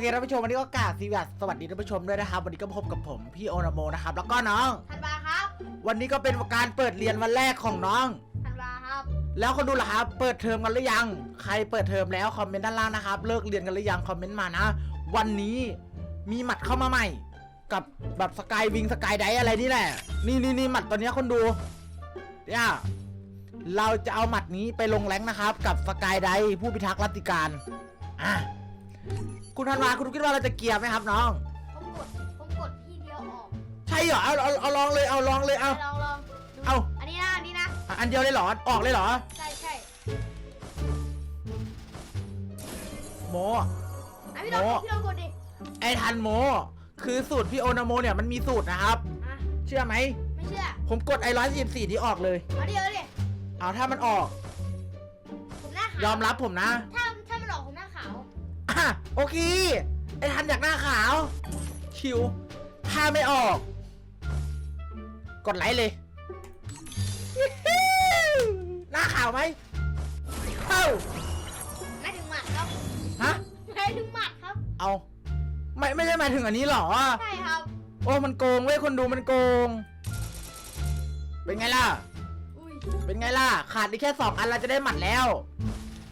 เคท่านผู้ชมวันนี้ก็กราบสวัสดีสวัสดีท่านผู้ชมด้วยนะครับ วันนี้ก็พบกับผมพี่โอนาโมนะครับแล้วก็น้อง ธันวาครับวันนี้ก็เป็นการเปิดเรียนวันแรกของน้อง ธันวาครับ แล้วคนดูล่ะครับ เปิดเทอมกันหรือยัง ใครเปิดเทอมแล้วคอมเมนต์ด้านล่างนะครับ เลิกเรียนกันหรือยังคอมเมนต์มานะ วันนี้มีหมัดเข้ามาใหม่ กับแบบสกายวิงสกายไดอะไรนี่แหละ นี่นี่นี่หมัดตัวเนี้ยคนดูเนี่ยเราจะเอาหมัดนี้ไปลงแรงค์นะครับ กับสกายไดผู้พิทักษ์รัตติการอะ คุณธันวาคุณคิดว่าเราจะเกียร์ไหมครับน้อง ผมกดผมกดที่เดียวออกใช่เหรอเอาเอาเอาลองเลยเอาลองเลยเอา ลองลองดูเอา อันนี้นะอันนี้นะ อะอันเดียวเลยเหรอออกเลยเหรอใช่ใช่โม อะพี่ลองโอ้ พี่ลองกดดิไอ้ทันโม คือสูตรพี่โอนาโมเนี่ยมันมีสูตรนะครับ อะเชื่อไหม ไม่เชื่อผมกดไอ้ร้อยสิบสี่ที่ออกเลย เอาดิเอาดิเอาถ้ามันออกผมหน้าขาวยอมรับผมนะ ถ้า อะโอเค ไอ้ทันอยากหน้าขาว ชิว ถ้าไม่ออก กดไลค์เลย หน้าขาวไหมเข้า ไม่ถึงหมัดครับฮะ ไม่ถึงหมัดครับ เอา ไม่ไม่ได้หมายถึงอันนี้หรอ ใช่ครับ โอ้มันโกงเว้ยคนดูมันโกง เป็นไงล่ะอุ้ยเป็นไงล่ะ ขาดอีกแค่สองอันเราจะได้หมัดแล้ว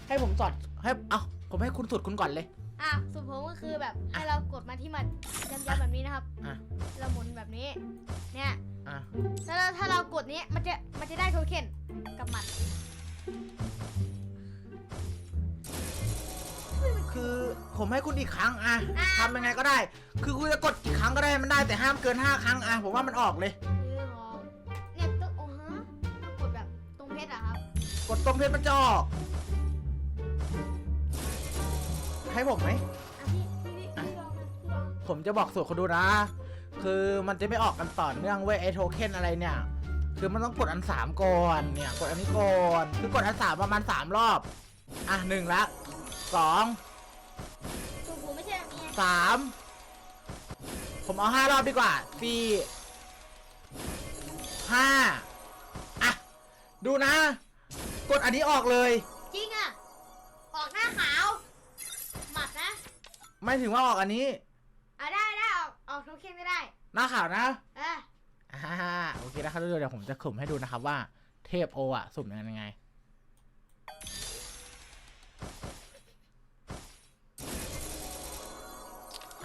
ให้ผมสอดให้ เอา ผมให้คุณสุดคุณก่อนเลย อะสูตรผมก็คือแบบให้เรากดมาที่หมัดย้ำๆแบบนี้นะครับ อะ เราหมุนแบบนี้ เนี่ย อะ แล้วเราถ้าเรากดนี้มันจะมันจะได้โทเค็นกับหมัดคือผมให้คุณอีกครั้งอะอะทำยังไงก็ได้ คือคุณจะกดกี่ครั้งก็ได้มันได้แต่ห้ามเกินห้าครั้งอะผมว่ามันออกเลยเออหอมเนี่ยต้องโอ้ฮะต้องกดแบบตรงเพชรอะครับ กดตรงเพชรมันจะออก ให้ผมไหม อะพี่พี่พี่พี่ลองนะพี่ลองผมจะบอกสูตรคนดูนะ คือมันจะไม่ออกกันต่อเนื่องเว้ยไอโทเค็นอะไรเนี่ย คือมันต้องกดอันสามก่อนเนี่ย กดอันนี้ก่อน คือกดอันสามประมาณสามรอบ อะหนึ่งละสองสูตรผมไม่ใช่แบบนี้ไงสามผมเอาห้ารอบดีกว่าสี่ห้าอะ ดูนะ กดอันนี้ออกเลย ไม่ถึงว่าออกอันนี้ อะได้ได้ออกออกโทเค็นก็ได้ หน้าข่าวนะเอออ่าโอเคนะครับทุกคนเดี๋ยวผมจะสุ่มให้ดูนะครับว่า เทพโออะสุ่มยังไง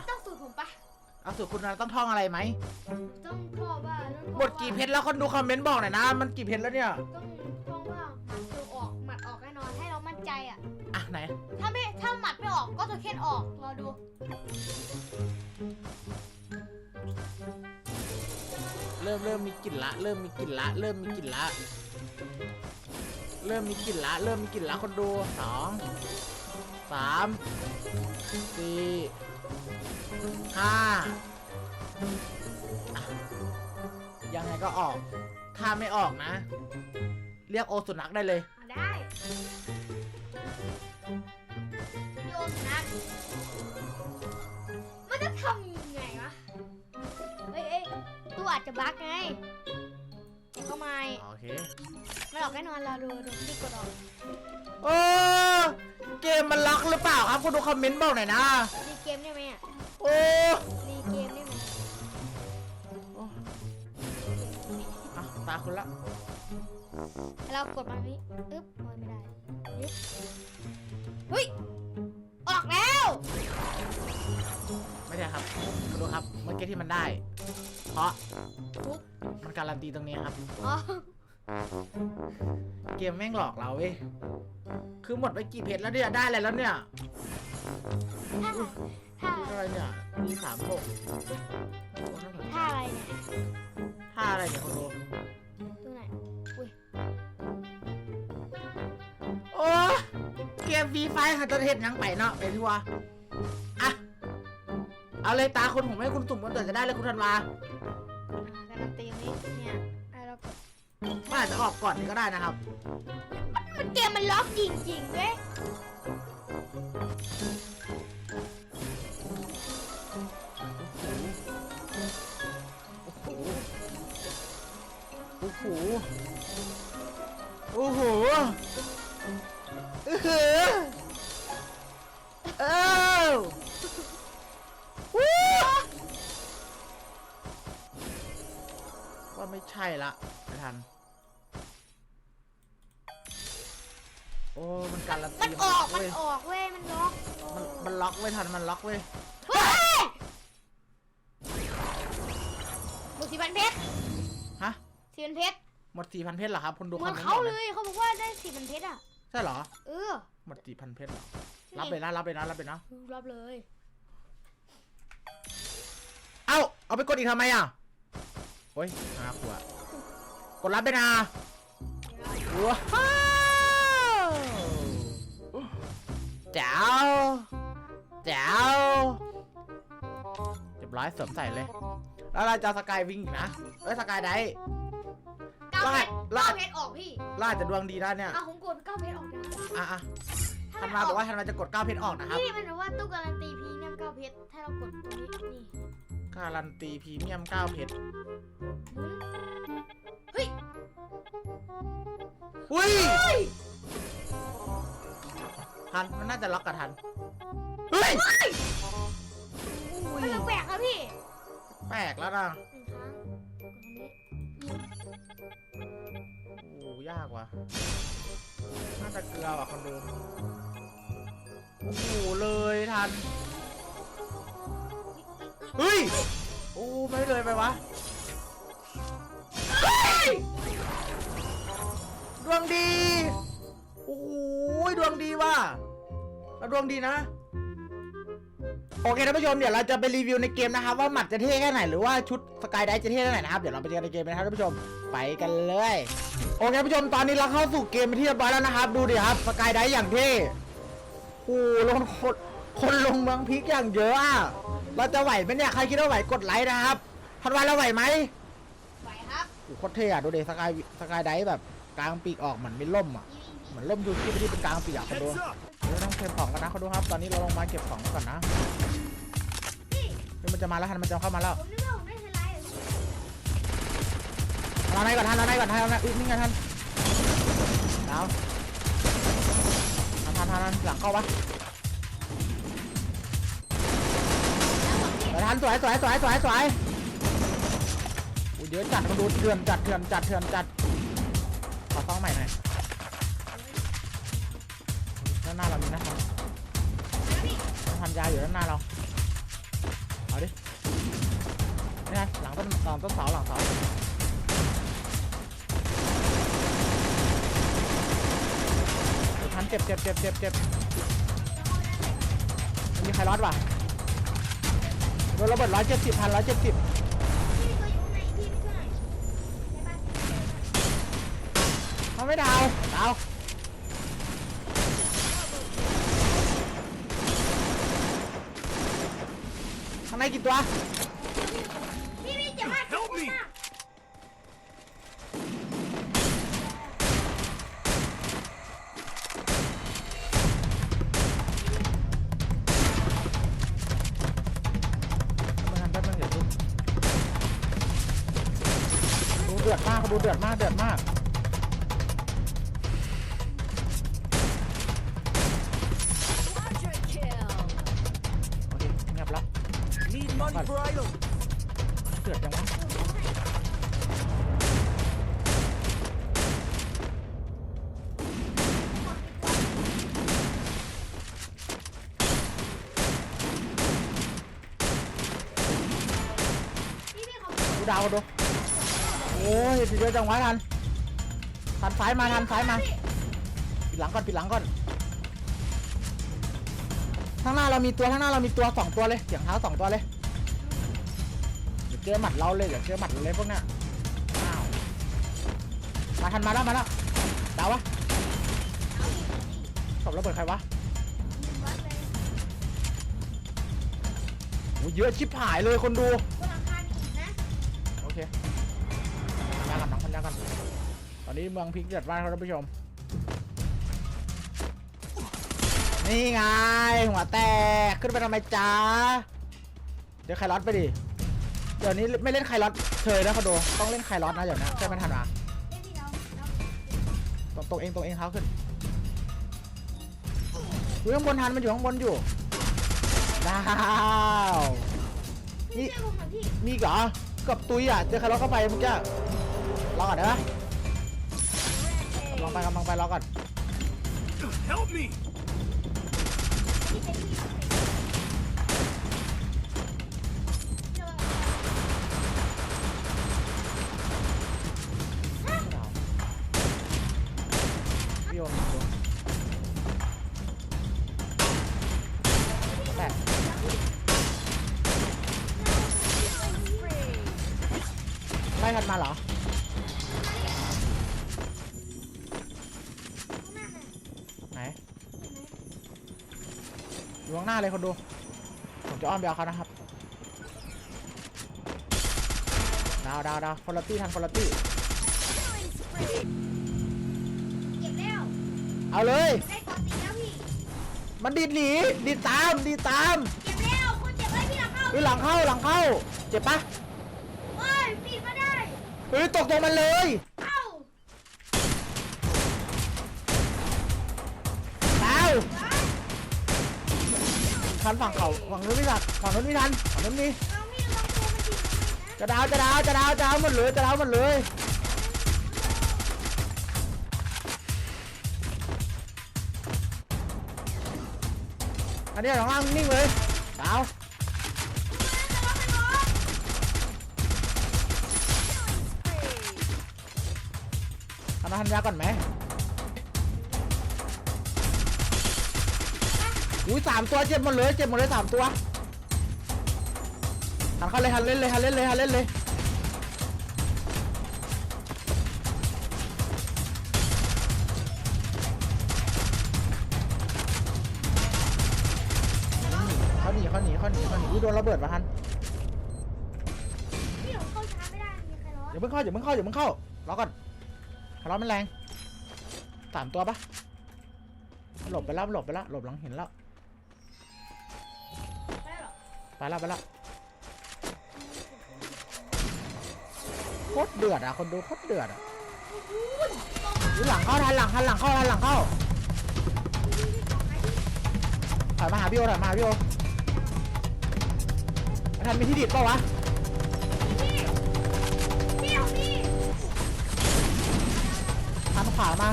ต้องสูตรผมปะเอาสูตรคุณนะต้องท่องอะไรไหม ต้องท่อว่าต้องท่อหมดกี่เพชรแล้วคนดูคอมเมนต์บอกหน่อยนะ มันกี่เพชรแล้วเนี่ย ต้อง โทเค็นออกรอดู เริ่มเริ่มมีกลิ่นละ เริ่มมีกลิ่นละ เริ่มมีกลิ่นละ เริ่มมีกลิ่นละ เริ่มมีกลิ่นละคนดูสองสามสี่ห้ายังไงก็ออก ถ้าไม่ออกนะ เรียกโอสุนัขได้เลย ได้ โยนนะมันจะทำยังไงวะเอ้ยเอ้ยตัวอาจจะบั๊กไงเดี๋ยวเข้ามาโอเคมันออกแน่นอนเราดูดูที่กดออกโอ้เกมมันล็อกหรือเปล่าครับคุณดูคอมเมนต์บอกหน่อยนะรีเกมได้ไหมอะโอ้รีเกมได้ไหมอะตาคุณละเรากดมานี้อึ๊บโอ้ยไม่ได้ยึบเฮ้ย ออกแล้ว ไม่ใช่ครับคุณดูครับ เมื่อกี้ที่มันได้ เพราะฟุกมันการันตีตรงนี้ครับ อ๋อเกมแม่งหลอกเราเว้ย คือหมดไปกี่เพจแล้วเนี่ย ได้อะไรแล้วเนี่ยถ้าถ้าดูอะไรเนี่ยมีสามหกถ้าอะไรเนี่ยท่าอะไรเนี่ยคุณดูตัวไหนอุ้ย เกมฟรีไฟหัดจะเห็นยังไปเนาะไปที่วะอะเอาเลยตาคนผมให้คุณสุ่มกันเกิดจะได้เลยคุณธันวาอ่าการันตีตรงนี้เนี่ยให้เรากดมันอาจจะออกก่อนก็ได้นะครับ มันมันเกมมันล็อกจริงๆเว้ยโอ้โห โอ้โห เออเอ้าว่าไม่ใช่ละไม่ทัน โอ้ มันการละตีมันออก มันออกเว้ย มันล็อกมันมันล็อกเว้ยทัน มันล็อกเว้ยหมดสี่พันเพชรฮะ สี่พันเพชร หมดสี่พันเพชรเหรอครับ คุณดูเหมือนเขาเลยเขาบอกว่าได้สี่พันเพชรอะ ใช่เหรอ เออหมดสี่พันเพชรเหรอ รับเลยนะรับเลยนะรับเลยนะ รับเลย เอ้า เอาไปกดอีกทำไมอะโอ้ยห้าขวดกดรับไปนะว้าวแจ๋วแจ๋วเรียบร้อยเสริมใส่เลย แล้วเราจะเอาสกายวิ่งอีกนะเอ้ยสกายไดฟ์ เก้าเพชรลาดเก้าเพชรออกพี่ล่าจะดวงดีนะเนี่ยอะผมกดเก้าเพชรออกนะอะอะถ้ธันวาบอกว่าธันวาจะกด9เพชรออกนะครับ นี่มันบอกว่าตู้การันตีพรีเมียมเก้าเพชรถ้าเรากดตรงนี้นี่การันตีพรีเมียม9เพชรหมุนเฮ้ยอุ้ยเฮ้ยทันมันน่าจะล็อกกับทัน เฮ้ย มันแปลกๆครับพี่ แปลกแล้วนะากว่ะน่าจะเกลือว่ะคนดูโอ้โหเลยทันเฮ้ยโอ้ไม่เลยไปวะเฮ้ยดวงดีโอ้โหดวงดีว่ะแล้วดวงดีนะ อเคท่านผู้ชมเดี๋ยวเราจะไปรีวิวในเกมนะครับว่าหมัดจะเท่แค่ไหนหรือว่าชุดสกายไดจะเท่แค่ไหนนะครับเดี๋ยวเราไปเจอกันในเกมนะครับท่านผู้ชมไปกันเลยโอเคท่านผู้ชมตอนนี้เราเข้าสู่เกมเป็นที่เรียบร้อยแล้วนะครับดูดิครับสกายไดอย่างเท่โอ้โหลงคนคนลงเมืองพีกอย่างเยอะอะเราจะไหวไหมเนี่ยใครคิดว่าไหวกดไลค์นะครับทันวันเราไหวไหมไหวครับโอ้โหโคตรเท่อะดูดิสกายสกายไดแบบกลางปีกออกเหมือนมีล่มอะเหมือนล่มยูคิที่เป็นกลางปีกอะคนดู เราต้องเก็บของกันนะเขาดูครับ ตอนนี้เราลงมาเก็บของก่อนนะมันจะมาแล้วทันมันจะเข้ามาแล้วผมนึกว่าได้ไฮไลท์เลยพี่เอาในก่อนทันเอาในก่อนทันเอาในอุ๊ยนี่ไงทันดาวทันทันทันทันหลังเข้าปะทันสวยสวยสวยสวยสวยอุ้ยเยอะจัดมาดูเถื่อนจัดเถื่อนจัดเถื่อนจัด อยู่ด้านหน้าเรา เอาดิ นี่ไงหลังต้นหลังต้นเสาหลังเสาเดี๋ยวทันเจ็บเจ็บเจ็บเจ็บเจ็บมีใครรอดวะโดนระเบิดร้อยเจ็ดสิบพันร้อยเจ็ดสิบพี่ตัวอยู่ข้าไม่ช่วยหน่อยได้ปะเขาไม่ดาวดาวข้างใน กี่ตัวพี่พี่เจ็บมากเจ็บมากมาทำแป๊บนึงเดี๋ยวดูดูเดือดมากเขาดูเดือดมากเดือดมาก ดาวกันดูโอ้ยทีเดียวจังหวะทันทันซ้ายมาทันซ้ายมาปิดหลังก่อนปิดหลังก่อนข้างหน้าเรามีตัวข้างหน้าเรามีตัวสองตัวเลยเสียงเท้าสองตัวเลยเดี๋ยวเจอหมัดเราเลยเดี๋ยวเจอหมัดเราเลยพวกเนี้ยอ้าวมาทันมาแล้วมาแล้วดาววะศพระเบิดใครวะโอ้ยเยอะชิบหายเลยคนดู นี้เมืองพิกเดือดมากครับท่านผู้ชม นี่ไง หัวแตก ขึ้นไปทำไมจ้า เดี๋ยวไคลอตไปดิ เดี๋ยวนี้ไม่เล่นไคลอตเคยนะคอนโด ต้องเล่นไคลอตนะเดี๋ยวนี้ใช่ไหมทันมาตรงตรงเองตรงเองเท้าขึ้นอยู่ข้างบนทันมันอยู่ข้างบนอยู่ดาวมีอีเหรอกับตุยอะ เจอไคลอตเข้าไปเมื่อกี้รอก่อนได้ปะ ลังไปกำลังไปรอก่อน Help me! พี่เป็นพี่พี่ระวังพี่โอมดูแตกไล่กันมาเหรอางหน้าเลยคนดู ผมจะอ้อมไปเอาเขานะครับดาวดาวดาวคนละตี้ทันคนละตี้เก็บแล้ว เอาเลย ได้กอติแล้วพี่ มันดีดหนีดีดตามดีดตามเก็บแล้วคนเจ็บไว้พี่หลังเข้าเฮ้ยหลังเข้าหลังเข้า เจ็บปะเฮ้ยปีนมาได้เฮ้ยตกตรงมันเลย ทันฝั่งเขาฝั่งนู้นไม่ทันฝั่งนู้นไม่ทันฝั่งนู้นมีเรามีระวังตัวมันดีนะจะดาวจะดาวจะดาวจะดาวหมดเลยจะดาวหมดเลยอันนี้ข้างล่างนิ่งเลยดาวทำมาทันยาก่อนไหม อุ้ยสามตัวเจ็บหมดเลยเจ็บหมดเลยสามตัวหันเข้าเลยหันเล่นเลยหันเล่นเลยหันเล่นเลยเขาหนีเขาหนีเขาหนีเขาหนีอุ้ยโดนระเบิดมาทันพี่หลงเข้าช้าไม่ได้มีใครรออย่าเพิ่งเข้าอย่าเพิ่งเข้าอย่าเพิ่งเข้ารอก่อนร้อนมันแรงสามตัวปะหลบไปแล้วหลบไปแล้วหลบหลังเห็นแล้วไม่ได้หรอก ไปแล้วไปแล้วโคตรเดือดอะคนดูโคตรเดือดอะอุ๊ยหลังเข้าทันหลังทันหลังเข้าทันหลังเข้าถอยมาหาพี่โอถอยมาหาพี่โอทันมีที่ดีดเปล่าวะทันขวามา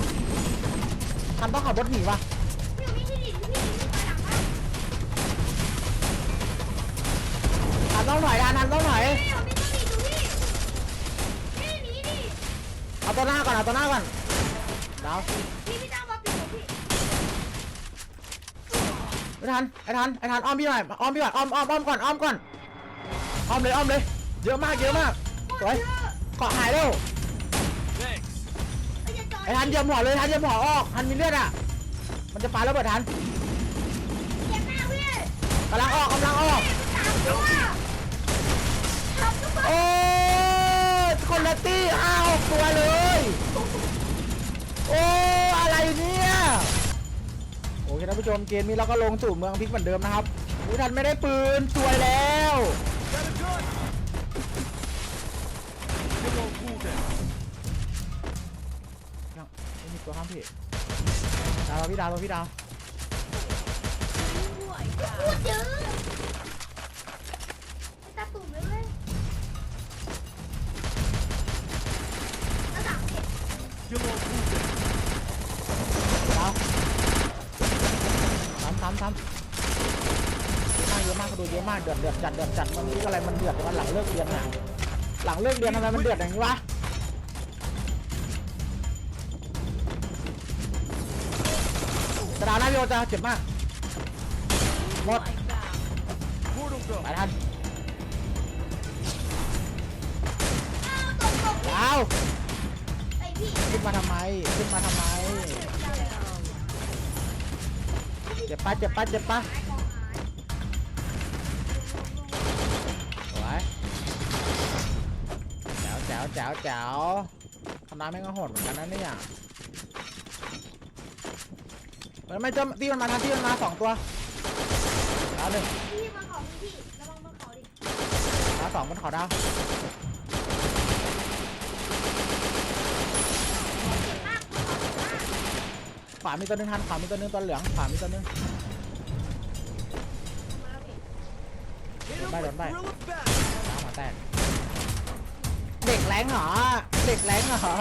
ทันต้องขับรถหนีวะพี่ของพี่ที่ดินพี่ดินไปหลั ทันต้องถอยทันทันต้องถอยพี่ของพี่ต้องหนีดูพี่เอาตัวหน้าก่อนเอาตัวหน้าก่อนดาวพี่พี่ตามมาปิดของพี่ไอ้ทันไอ้ทันไอ้ทันอ้อมพี่หน่อยอ้อมพี่ก่อนอ้อมอ้อมอ้อมก่อนอ้อมก่อนอ้อมเลยอ้อมเลยเยอะมากเยอะมากสวยเกาะหายแล้วไอ้ทันเยียบหัวเลยทันเยียบหัวออกทันมีเลือดอะมันจะปาระเบิดทันเจ็บมากกำลังออกกำลังออกานผู้ชมเกมนี้เราก็ลงสู่เมืองพริกเหมือนเดิมนะครับอุ้ยทันไม่ได้ปืนสวยแล้ว Got a gun! Good old cool down. ยังไม่มีตัวข้ามพี่ดาวเราพี่ดาวเราพี่ดาว พูดเยอะไอ้ตาตุ่มเลยเว้ยแล้วสามเจ็ด Good old cool down. ดาว ซ้ำซ้ำซ้ำเยอะมากเยอะมากเขาดูเยอะมากเดือดเดือดจัดเดือดจัดมันนี่อะไรมันเดือดมันหลังเลิกเรียนน่ะหลังเลิกเรียนทำไมมันเดือดอย่างนี้วะกระดาษหน้าโยจะเจ็บมากหมด Portal go. ไปทันอ้าวตกตกดาวไอพี่ขึ้นมาทำไมขึ้นมาทำไม เจ็บปะเจ็บปะเจ็บปะสวยแจ๋วแจ๋วแจ๋วแจ๋วคณะแม่งก็โหดเหมือนกันนะเนี่ยเฮ้ยไม่เจอตีมันมาทันตีมันมาสองตัวดาวหนึ่งพี่มาขอพี่ระวังมาขอดิดาวสองบนเขาดาว เจ็บมากขอเจ็บมาก ขวามีตัวหนึงทันขวามีตัวหนึงตัวเหลืองขวามีตัวหนึงมาแล้วพี่ Hit him Bye, with bye. Gorilla Back. ดาวหัวแตกเด็กแรงเหรอเด็กแรงเหรอ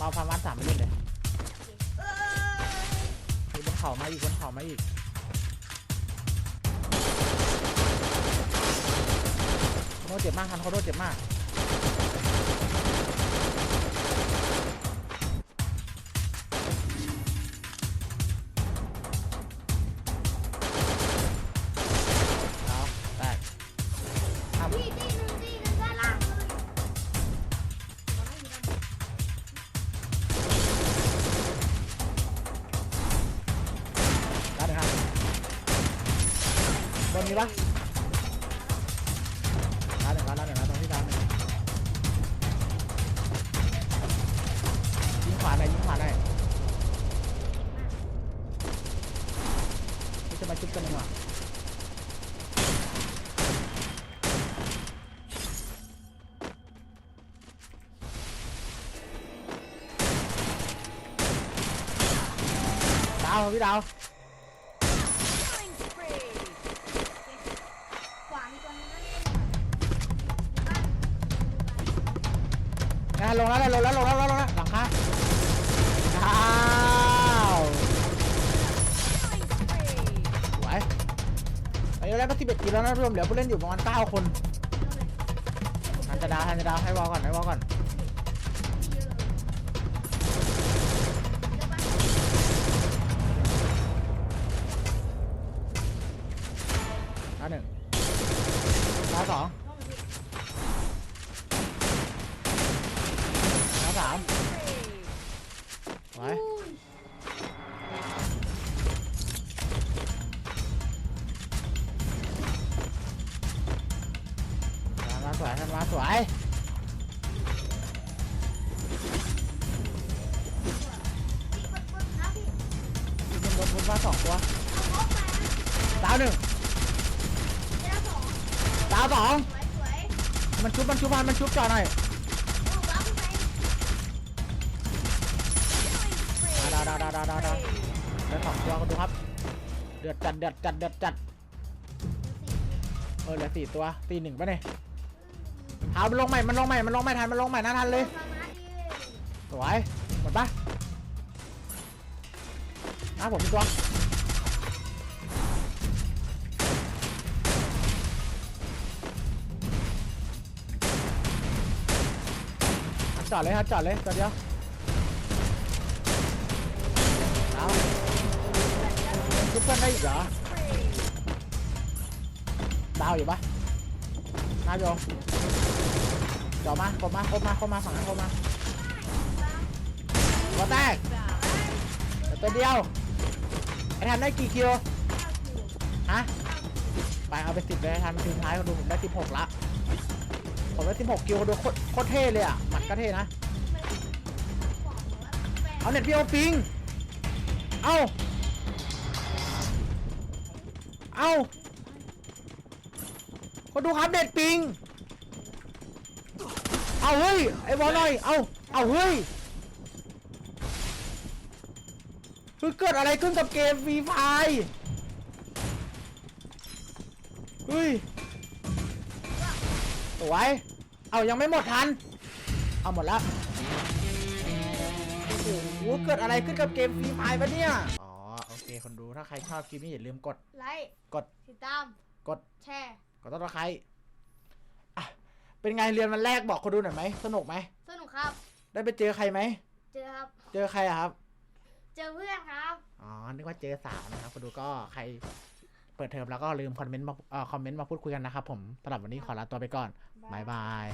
มาพามันสามไปเล่นเลยเออมีบนเขามาอีกบนเขามาอีกโคโนเจ็บมากคันโคโนเจ็บมาก บนนี้ปะด้านหนึ่งร้านหนึ่งครับตรงที่ด้านหนึ่งยิงขวาได้ยิงขวาได้นี่จะมาจุ๊บกันหนึ่งว่ะดาวพี่ดาว นะลงแล้วลงแล้วลงแล้วลงแล้วหลังคาดาวสวยไปแล้วก็สิบเอ็ดกิโลนะรวมเหลือผู้เล่นอยู่ประมาณเก้าคนทันจะดาวทันจะดาวให้วอลก่อนให้วอลก่อน สวยทันมาสวยยิงรถพุ่มาสองตัวดาวหนึ่งดาวสองมันชุบมันชุบมันมันชุบจอหน่อยดาวดาวดาวดาวดาวดาวเดือดสองตัวกันดูครับ เดือดจัดเดือดจัดเดือดจัดเออเหลือสี่ตัวตีหนึ่งปะเนี่ย เอามันลงใหม่ มันลงใหม่ มันลงใหม่ทัน มันลงใหม่นะทันเลย สวย หมดปะน้าผมมีตัวหันจอดเลยฮันจอดเลยตัวเดียวเอาซุปเปอร์ได้อีกเหรอ ดาวอยู่ปะน้าโย จอดมาครบมาครบมาครบมาฝั่งนั้นครบมาหัวแตกตัวเดียวไอ้ทันได้กี่คิวฮะไปเอาไปสิบเลยทันทีมท้ายเขาดูผมได้สิบหกละผมได้สิบหกคิวเขาดูโคตรโคตรเท่เลยอะหมัดก็เท่นะเอาเน็ตพี่โอปิงเอาเอาคนดูครับเน็ตปิง เอาเฮ้ยไอ้บอลหน่อยเอาเอาเฮ้ยคือเกิดอะไรขึ้นกับเกมฟรีไฟเฮ้ยสวยเอายังไม่หมดทัน เอาหมดแล้วโอ้โหเกิดอะไรขึ้นกับเกมฟรีไฟปะเนี่ยอ๋อโอเคคนดูถ้าใครชอบคลิปนี้อย่าลืมกดไลค์กดติดตาม กดแชร์กดต้นตะไคร้อะ เป็นไงเรียนวันแรกบอกคนดูหน่อยไหมสนุกไหมสนุกครับ ได้ไปเจอใครไหม เจอครับ เจอใครอะครับ เจอเพื่อนครับ อ๋อ นึกว่าเจอสาวนะครับคนดูก็ใครเปิดเทอมแล้วก็ลืมคอมเมนต์มาเอ่อคอมเมนต์มาพูดคุยกันนะครับผมสำหรับวันนี้ขอลาตัวไปก่อนบ๊ายบาย